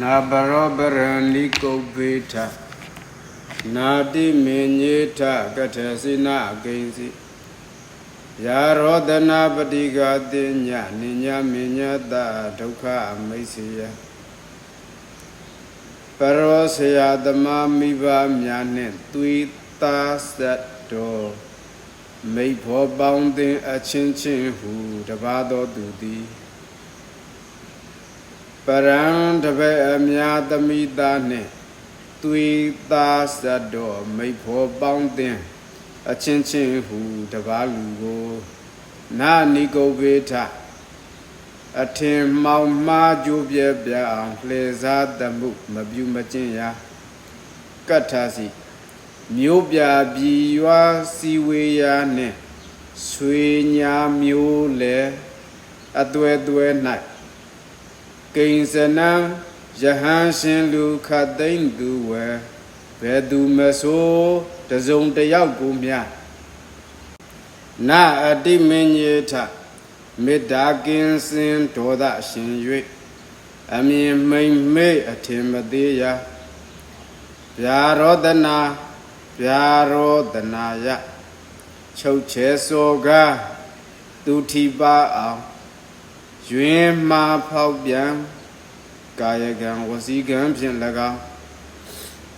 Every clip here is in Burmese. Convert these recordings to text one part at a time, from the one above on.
နာဘရောပရံလိကုတ်ပေထနာတိမင်ညေထကထေစိနာကိဉ္စီယာရောဒနာပတိကတိညနိညာမညတဒုက္ခမိတ်စီယပရောဆရာသမာမိဘများနှင့်သွေတာသတ်တော်မိတ်ဖောပေါင်းတင်အချင်းချင်းဟုတပါတော်သူသည် ပရံတပည့်အများသမိသားနှင့်သွေသားစတ်တော်မိဖို့ပေါင်းတင်အချင်းချင်းဟုတပါးလူကိုနာနိကုတ်ပေထအထင်မောင်မှားကြိုးပြပြအောင်လှေစားတမှုမပြူမကျင့်ရာကတ္ထစီမျိုးပြပြည်ရွာစီဝေယာနှင့်ဆွေညာမျိုးလေအသွဲသွဲ၌ ကိဉ္စနံယဟန်ရှင်လူခတ်သိမ့်သူဝဲဘယ်သူမဆိုတစုံတစ်ယောက်ကိုမြနာအတိမင်းရေထမေတ္တာကင်းစင်ဒေါသရှင်၍အမြင်မိန်မေ့အထင်မသေးရာဗျာရောဒနာဗျာရောဒနာယချုပ်ချဲစောကားသူထိပါအောင် ရွင်မှာဖောက်ပြန်ကာယကံဝစီကံဖြင့်၎င်း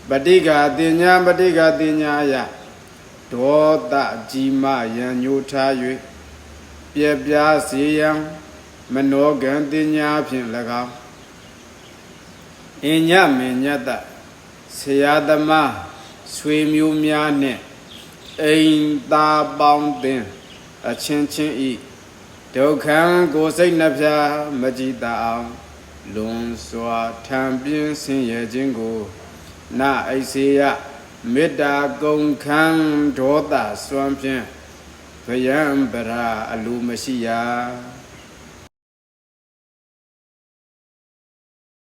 ပဋိက္ခတင်ညာပဋိက္ခတင်ညာယဒေါသကြီးမယံညိုထား၍ပြက်ပြားစေယံမနောကံတင်ညာဖြင့်၎င်းအညမင်ညတဆရာသမားဆွေမျိုးများနှင့်အိမ်သားပေါင်းတင်အချင်းချင်းဤ ဒုက္ခံကိုယ်စိတ်နှပြမကြည်တအောင်လွန်စွာထံပြင်းဆင်းရဲခြင်းကိုနာအိစေယမေတ္တာကုန်ခံဒေါသစွမ်းဖြင့်ဗယံပရာအလိုမရှိရာ